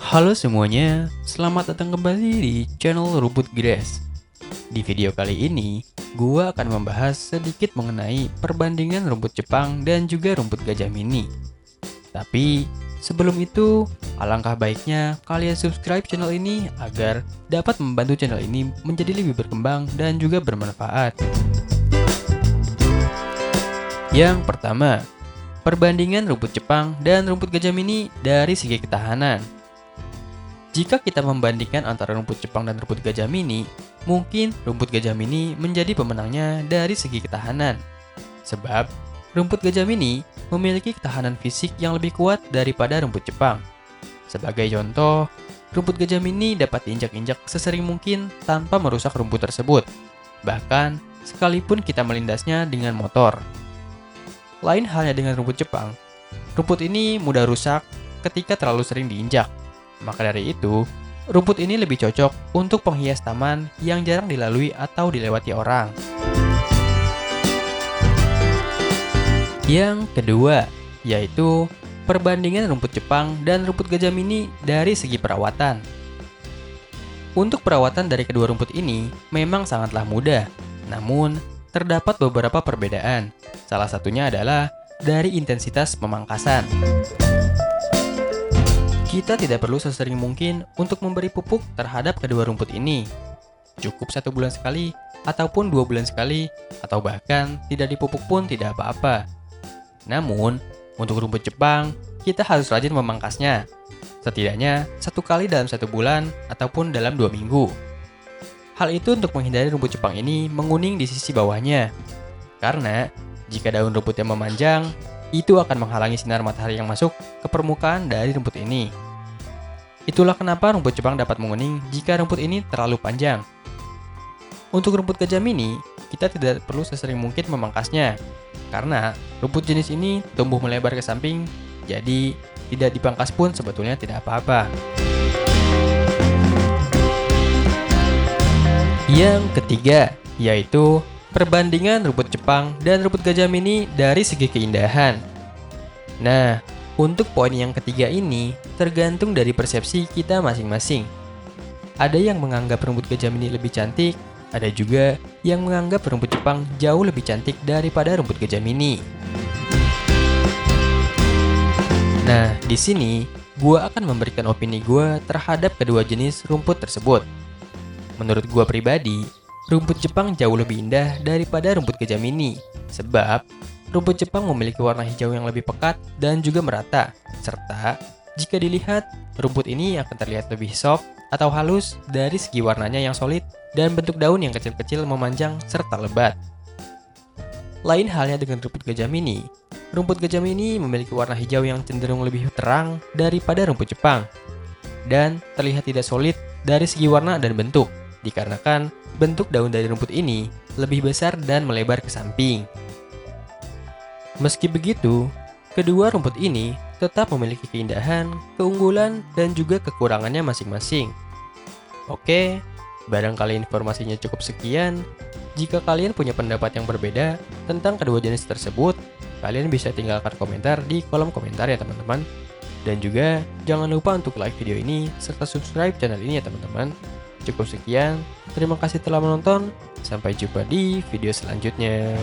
Halo semuanya, selamat datang kembali di channel Rumput Grass. Di video kali ini, gua akan membahas sedikit mengenai perbandingan rumput Jepang dan juga rumput gajah mini. Tapi, sebelum itu, alangkah baiknya kalian subscribe channel ini agar dapat membantu channel ini menjadi lebih berkembang dan juga bermanfaat. Yang pertama, perbandingan rumput Jepang dan rumput gajah mini dari segi ketahanan. Jika kita membandingkan antara rumput Jepang dan rumput gajah mini, mungkin rumput gajah mini menjadi pemenangnya dari segi ketahanan. Sebab, rumput gajah mini memiliki ketahanan fisik yang lebih kuat daripada rumput Jepang. Sebagai contoh, rumput gajah mini dapat diinjak-injak sesering mungkin tanpa merusak rumput tersebut. Bahkan, sekalipun kita melindasnya dengan motor. Lain halnya dengan rumput Jepang, rumput ini mudah rusak ketika terlalu sering diinjak. Maka dari itu, rumput ini lebih cocok untuk penghias taman yang jarang dilalui atau dilewati orang. Yang kedua, yaitu perbandingan rumput Jepang dan rumput gajah mini dari segi perawatan. Untuk perawatan dari kedua rumput ini memang sangatlah mudah, namun terdapat beberapa perbedaan. Salah satunya adalah dari intensitas pemangkasan. Kita tidak perlu sesering mungkin untuk memberi pupuk terhadap kedua rumput ini. Cukup satu bulan sekali, ataupun dua bulan sekali, atau bahkan tidak dipupuk pun tidak apa-apa. Namun, untuk rumput Jepang, kita harus rajin memangkasnya. Setidaknya satu kali dalam satu bulan, ataupun dalam dua minggu. Hal itu untuk menghindari rumput Jepang ini menguning di sisi bawahnya. Karena, jika daun rumputnya memanjang, itu akan menghalangi sinar matahari yang masuk ke permukaan dari rumput ini. Itulah kenapa rumput Jepang dapat menguning jika rumput ini terlalu panjang. Untuk rumput gajah mini, kita tidak perlu sesering mungkin memangkasnya, karena rumput jenis ini tumbuh melebar ke samping, jadi tidak dipangkas pun sebetulnya tidak apa-apa. Yang ketiga, yaitu perbandingan rumput Jepang dan rumput gajah mini dari segi keindahan. Nah, untuk poin yang ketiga ini tergantung dari persepsi kita masing-masing. Ada yang menganggap rumput gajah mini lebih cantik, ada juga yang menganggap rumput Jepang jauh lebih cantik daripada rumput gajah mini. Nah, di sini gua akan memberikan opini gua terhadap kedua jenis rumput tersebut. Menurut gua pribadi, rumput Jepang jauh lebih indah daripada rumput gajah mini. Sebab, rumput Jepang memiliki warna hijau yang lebih pekat dan juga merata. Serta, jika dilihat, rumput ini akan terlihat lebih soft atau halus dari segi warnanya yang solid dan bentuk daun yang kecil-kecil memanjang serta lebat. Lain halnya dengan rumput gajah mini. Rumput gajah mini memiliki warna hijau yang cenderung lebih terang daripada rumput Jepang dan terlihat tidak solid dari segi warna dan bentuk dikarenakan bentuk daun dari rumput ini lebih besar dan melebar ke samping. Meski begitu, kedua rumput ini tetap memiliki keindahan, keunggulan, dan juga kekurangannya masing-masing. Oke, barangkali informasinya cukup sekian. Jika kalian punya pendapat yang berbeda tentang kedua jenis tersebut, kalian bisa tinggalkan komentar di kolom komentar ya teman-teman. Dan juga jangan lupa untuk like video ini serta subscribe channel ini ya teman-teman. Cukup sekian, terima kasih telah menonton, sampai jumpa di video selanjutnya.